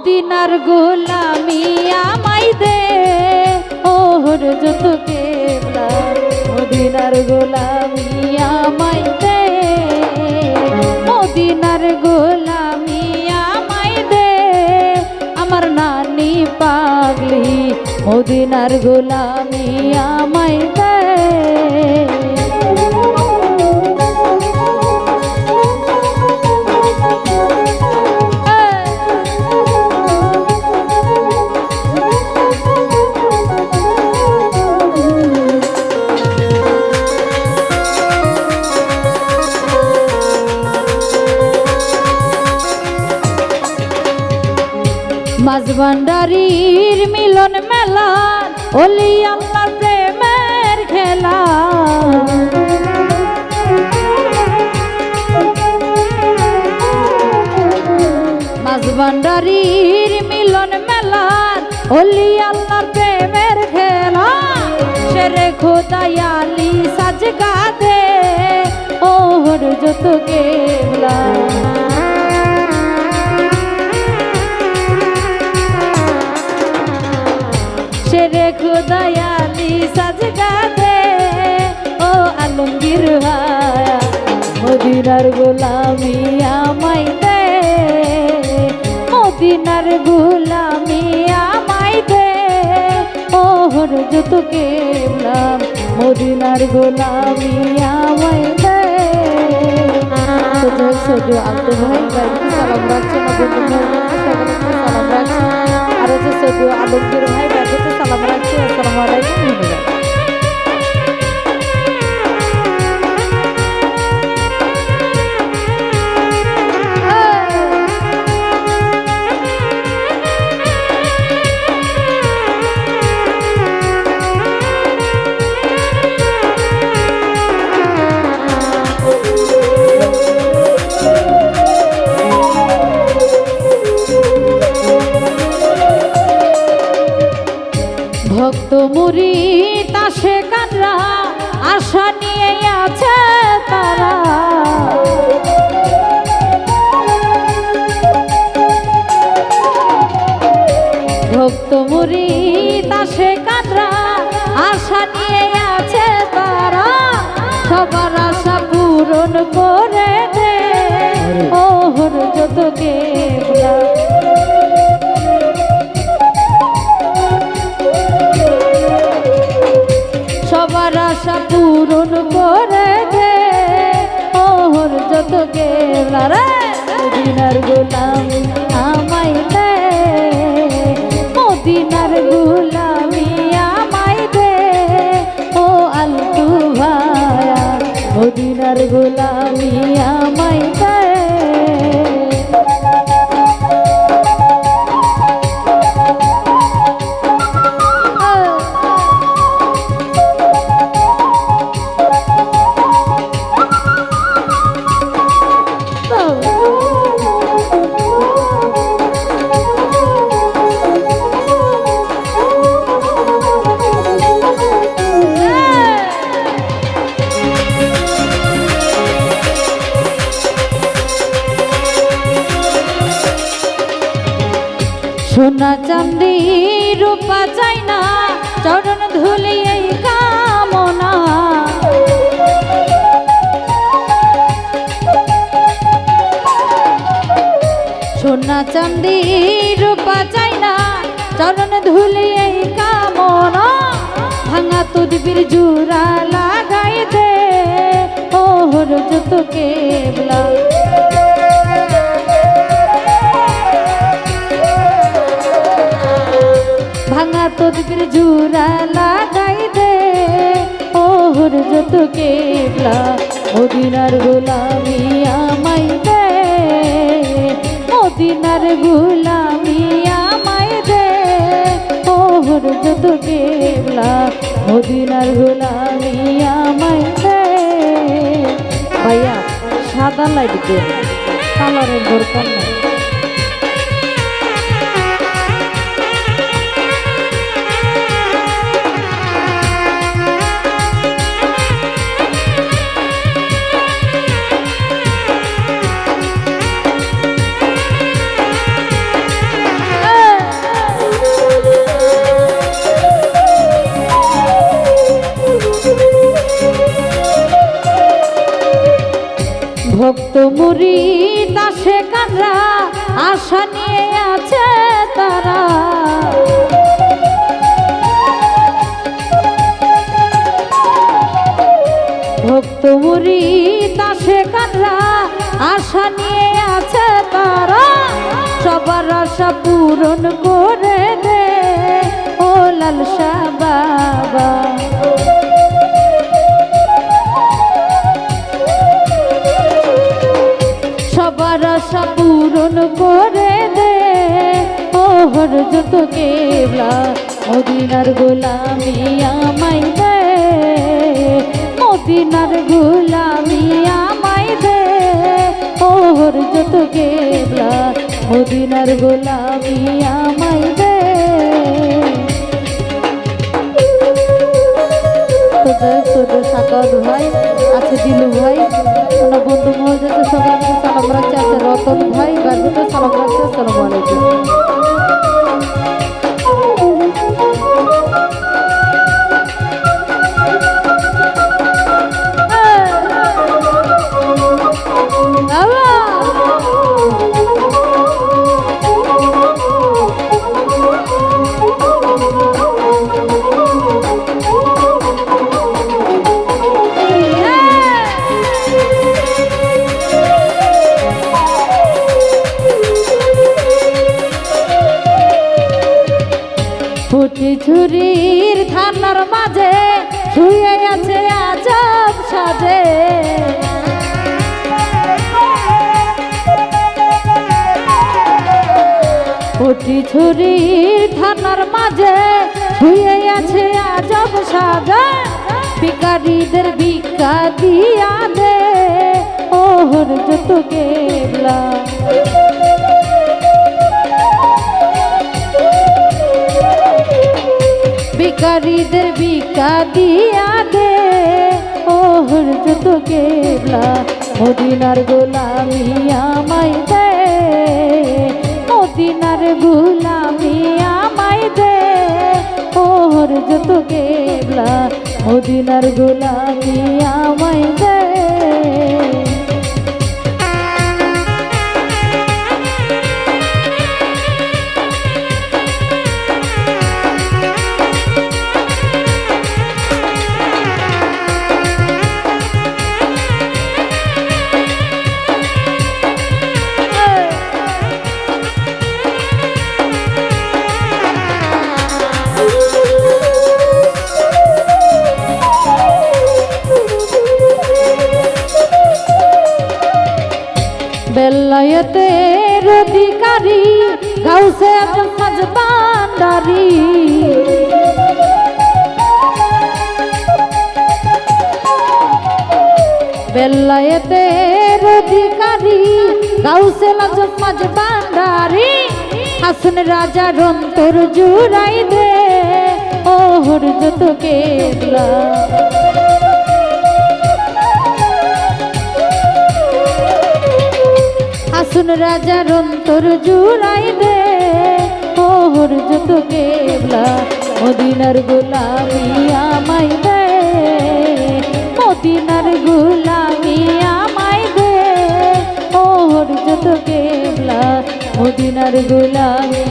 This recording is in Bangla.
মদিনার গোলামি আমাই দে। ওহর যত কেবলা, মদিনার গোলামি আমাই দে। মদিনার গোলামি আমাই দে। আমার নানি পাগলি, মদিনার গোলামি আমাই দে। ভান্ডারির মিলন মেলা অলি আল্লাহ প্রেমের খেলা। মাঝ মিলন মেলা অলি আল্লাহ প্রেমের খেলা। সেরে খোদায়ালি সাজ গাধে ওহর যত কেবলা আলমগীর হায়া মদিনার গোলামি আমাই দে। মদিনার গোলামি আমাই দে। ও হর যত কেবলাম মদিনার গোলামি আমাই দে। তো আলতো ভাই সালাম রাখছে না বন্ধু সালাম রাখছে। আর হচ্ছে ছোট আলমগীর ভাই বাড়িতে সালাম রাখছে, আসসালামু আলাইকুম ভক্ত মুড়ি তাসে কানরা আশা নিয়ে আছে তারা। ভক্ত মুড়ি তাসে কানরা আশা নিয়ে আছে তারা। সবার আশা পূরণ করে দে। ওহর যত কেবলা সবার আশা পূরণ করে দে ওহর যত কেবলা রে মদিনার গোলামি আমাই দে। মদিনার গোলামি আমাই দে। ও আলতু ভায়া মদিনার গোলামি আমাই দে। সোনা চান্দি রূপা চাই না, চরণ ধুলি এই কামনা। সোনা চান্দি রূপা চাই না, চরণ ধুলি এই কামনা। ভাঙা তুদবির জুরা লাগাই দে ওহর যত কেবলা। জুরা লাগাই দে। ওহর যত কেবলা মদিনার গোলামি আমাই দে। মদিনার গোলামি আমাই দে। ওহর যত কেবলা মদিনার গোলামি আমাই দে। ভাইয়া, সাদা লাইট দে কালারের দরকার নাই। তুমুরি মুড়ি দাসে কানরা আশা নিয়ে আছে তারা। ভক্ত মুড়ি দাসে কানরা আশা নিয়ে আছে তারা। সবার আশা পূরণ করে দে, ও লালসা বাবা। আশা পূরণ করে দে। ও হর যত কেবলা, মদিনার গোলামি আমায় দে। মদিনার গোলামি আমায় দে। ও হর যত কেবলা, মদিনার গোলামি আমায় দে। তোদের তোদের সাকাত ভাই আছে দিলু ভাই ওনার বন্ধু সবাইকে সালাম রাখছে, আছে রতন ভাই বাড়িতে সালাম রাখছে। ফুটি ঝুরির ধানার মাঝে শুয়ে আছে আজব সাজে। ফুটি ঝুরির ধানার মাঝে শুয়ে আছে আজব সাজে। ভিকারীদের ভিক্ষা দিয়া দে, ওহর যত গেলা ভিকারীদের ভিকা দিয়া দে। ওহর যত কেবলা মদিনার গোলামি আমায় দে। মদিনার গোলামি আমায় দে। ওহর যত কেবলা মদিনার গোলামি আমায় দে। বেলায়েতের অধিকারী গাউসে আজমাজ বান্ডারি বেলায়েতের গাউসে বান্ডারি হাসন রাজার অন্তর জুড়াই দে ওহর যত কেবলা। আসুন রাজার অন্তর জুড়াইবে। ওহর যত কেবলা মদিনার গোলামি আমায় দে মদিনার গোলামি আমায় দে ওহর যত কেবলা মদিনার গোলামি